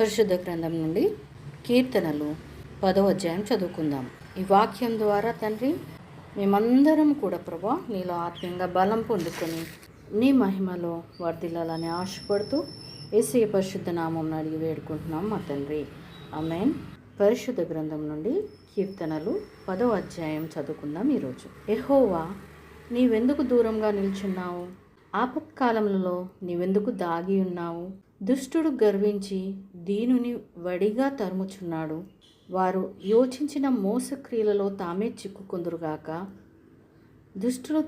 పరిశుద్ధ గ్రంథం నుండి కీర్తనలు పదవ అధ్యాయం చదువుకుందాం. ఈ వాక్యం ద్వారా తండ్రి మేమందరం కూడా ప్రభా నీలో ఆత్మీయంగా బలం పొందుకొని నీ మహిమలో వర్ధిల్లాలని ఆశపడుతూ ఏసీ పరిశుద్ధ నామం అడిగి వేడుకుంటున్నాం మా తండ్రి. ఆమెన్. పరిశుద్ధ గ్రంథం నుండి కీర్తనలు పదవ అధ్యాయం చదువుకుందాం ఈరోజు. ఎహోవా నీవెందుకు దూరంగా నిల్చున్నావు? ఆపత్కాలంలో నీవెందుకు దాగి ఉన్నావు? దుష్టుడు గర్వించి దీనుని వడిగా తరుముచున్నాడు. వారు యోచించిన మోసక్రియలలో తామే చిక్కుకుందురుగాక. దుష్టులు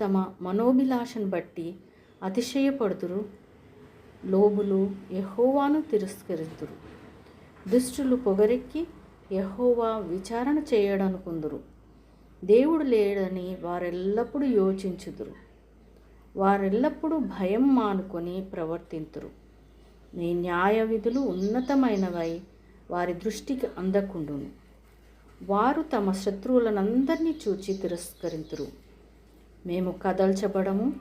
తమ మనోభిలాషను బట్టి అతిశయపడుతురు లోబులు యహోవాను తిరస్కరిస్తురు దుష్టులు పొగరెక్కి యహోవా విచారణ చేయడనుకుందురు. దేవుడు లేడని వారెల్లప్పుడూ యోచించుదురు. వారెల్లప్పుడూ భయం మానుకొని ప్రవర్తింతురు. నీ న్యాయ విధులు ఉన్నతమైనవై వారి దృష్టికి అందకుండును. వారు తమ శత్రువులనందరినీ చూచి తిరస్కరింతురు. మేము కదల్చబడము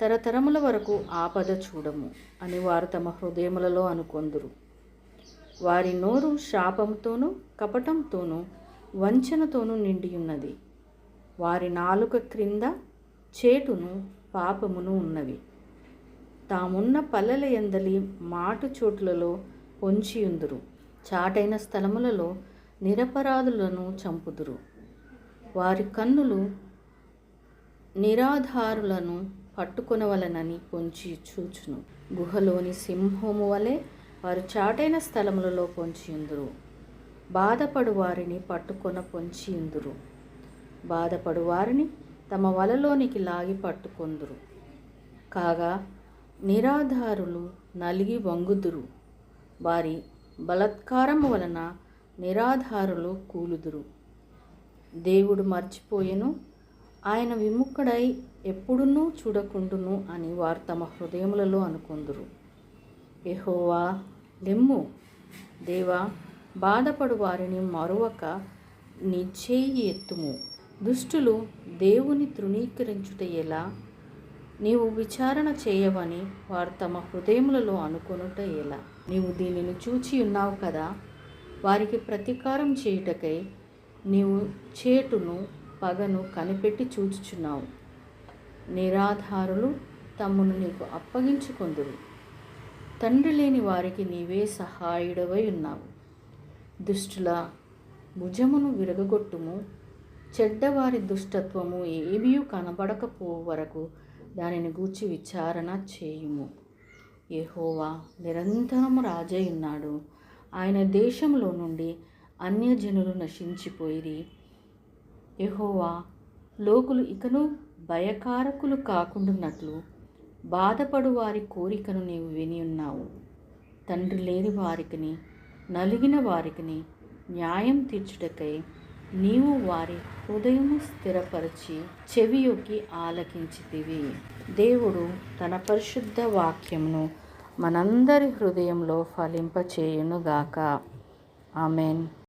తరతరముల వరకు ఆపద చూడము అని వారు తమ హృదయములలో అనుకొందురు. వారి నోరు శాపంతోనూ కపటంతోనూ వంచనతోనూ నిండి ఉన్నది వారి నాలుక క్రింద చేటును పాపమును ఉన్నవి. తామున్న పల్లెల ఎందలి మాటు చోట్లలో పొంచియుందురు చాటైన స్థలములలో నిరపరాధులను చంపుదురు. వారి కన్నులు నిరాధారులను పట్టుకొనవలనని పొంచి చూచును. గుహలోని సింహము వలె వారు చాటైన స్థలములలో పొంచియుందురు బాధపడు వారిని పట్టుకొన పొంచియుందురు బాధపడు వారిని తమ వలలోనికి లాగి పట్టుకొందురు. కాగా నిరాధారులు నలిగి వంగుదురు. వారి బలత్కారము వలన నిరాధారులు కూలుదురు. దేవుడు మర్చిపోయెను. ఆయన విముఖుడై ఎప్పుడునూ చూడకుండును అని వారు తమ హృదయములలో అనుకుందురు. ఎహోవా లెమ్ము. దేవా బాధపడు వారిని మరొక నీ ఎత్తుము. దుష్టులు దేవుని తృణీకరించుట ఎలా? నీవు విచారణ చేయవని వారు తమ హృదయములలో అనుకొనుట ఎలా? నీవు దీనిని చూచి ఉన్నావు కదా? వారికి ప్రతీకారం చేయుటకై నీవు చేటును పగను కనిపెట్టి చూచుచున్నావు. నిరాధారులు తమ్మును నీకు అప్పగించుకొందురు. తండ్రి లేని వారికి నీవే సహాయుడవై ఉన్నావు. దుష్టుల భుజమును విరగగొట్టుము. చెడ్డవారి దుష్టత్వము ఏమీ కనబడకపో వరకు దానిని గూర్చి విచారణ చేయుము. యెహోవా నిరంతరము రాజై ఉన్నాడు ఆయన దేశంలో నుండి అన్యజనులు నశించిపోయిరి. ఎహోవా లోకులు ఇకను భయకారకులు కాకుండాన్నట్లు బాధపడు వారి కోరికను నీవు విని ఉన్నావు తండ్రి లేని వారికిని నలిగిన వారికిని న్యాయం తీర్చుటకై నీవు వారి హృదయము స్థిరపరిచి చెవియొక్కి ఆలకించితివి. దేవుడు తన పరిశుద్ధ వాక్యమును మనందరి హృదయంలో ఫలింపచేయునుగాక. ఆమెన్.